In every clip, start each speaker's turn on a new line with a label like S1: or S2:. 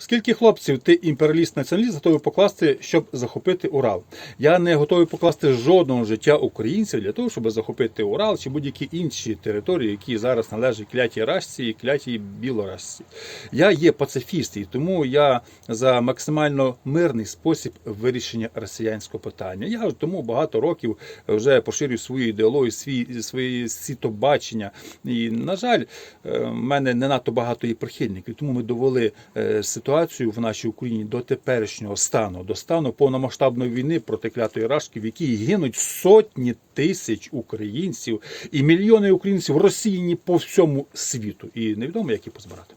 S1: Скільки хлопців ти імперіаліст націоналіст готовий покласти, щоб захопити Урал? Я не готовий покласти жодного життя українців для того, щоб захопити Урал чи будь-які інші території, які зараз належать клятій Рашці і клятій Білорашці. Я є пацифіст, і тому я за максимально мирний спосіб вирішення росіянського питання. Я тому багато років вже поширюю свою ідеологію, свій свої світобачення. І на жаль, е, в мене не надто багато є прихильників, тому ми довели е, ситуацію в нашій Україні до теперішнього стану, до стану повномасштабної війни проти клятої рашки, в якій гинуть сотні тисяч українців і мільйони українців розсіяні по всьому світу. І невідомо, як їх позбирати.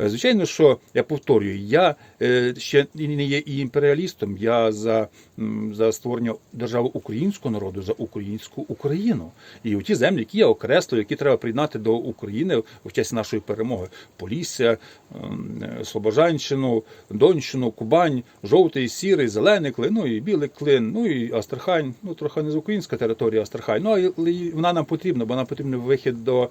S1: Е, Звичайно, що я повторюю, я е, ще не є і імперіалістом. Я за, за створення держави українського народу, за українську Україну. І у ті землі, які я окреслив, які треба приєднати до України в часі нашої перемоги: Полісся, е, Слобожанщину, Донщину, Кубань, жовтий, сірий, зелений клин, ну і білий клин, ну і Астрахань. Ну трохи не з українська територія Астрахань. Ну але вона нам потрібна, бо нам потрібен вихід до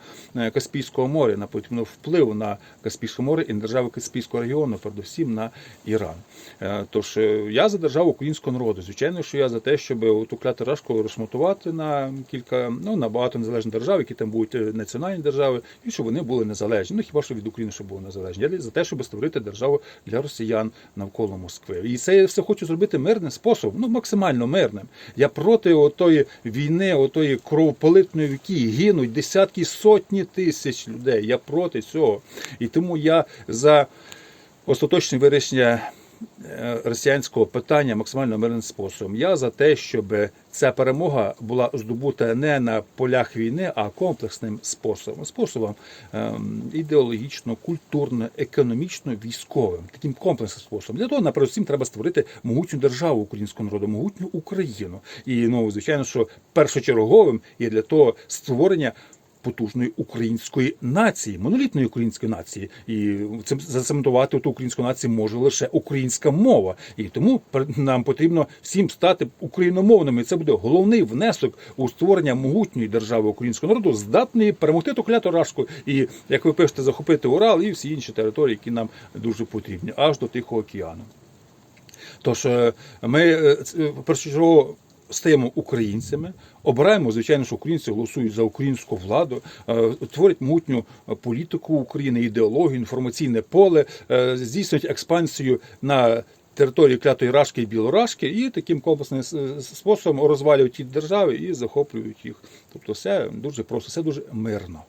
S1: Каспійського моря, нам потрібен вплив на Каспійське море і на держави Каспійського регіону, передусім на Іран. Е, Тож е, я за державу українського народу. Звичайно, що я за те, щоб ту кляту рашку розшматувати на кілька, ну на багато незалежних держав, які там будуть е, національні держави, і щоб вони були незалежні. Ну хіба що від України, щоб були незалежні. Я за те, щоб створити державу для росіян навколо Москви. І це я все хочу зробити мирним способом, ну максимально мирним. Я проти отої війни, отої кровополитної, в якій гинуть десятки сотні тисяч людей. Я проти цього. І тому я за остаточне вирішення е, росіянського питання максимально мирним способом. Я за те, щоб ця перемога була здобута не на полях війни, а комплексним способом, способом ем, ідеологічно, культурно, економічно, військовим, таким комплексним способом. Для того, напередусім, треба створити могутню державу українського народу, могутню Україну. І ну, звичайно, що першочерговим є для того створення потужної української нації, монолітної української нації, і цим зацементувати ту українську націю може лише українська мова. І тому нам потрібно всім стати україномовними. Це буде головний внесок у створення могутньої держави українського народу, здатної перемогти ту кляту рашку і, як ви пишете, захопити Урал і всі інші території, які нам дуже потрібні, аж до Тихого океану. Тож е, ми е, е, першочергово стаємо українцями, обираємо, звичайно, що українці голосують за українську владу, е, творять могутню е, політику України, ідеологію, інформаційне поле, е, здійснюють експансію на території клятої Рашки і Білорашки, і таким комплексним способом розвалюють ті держави і захоплюють їх. Тобто все дуже просто, все дуже мирно.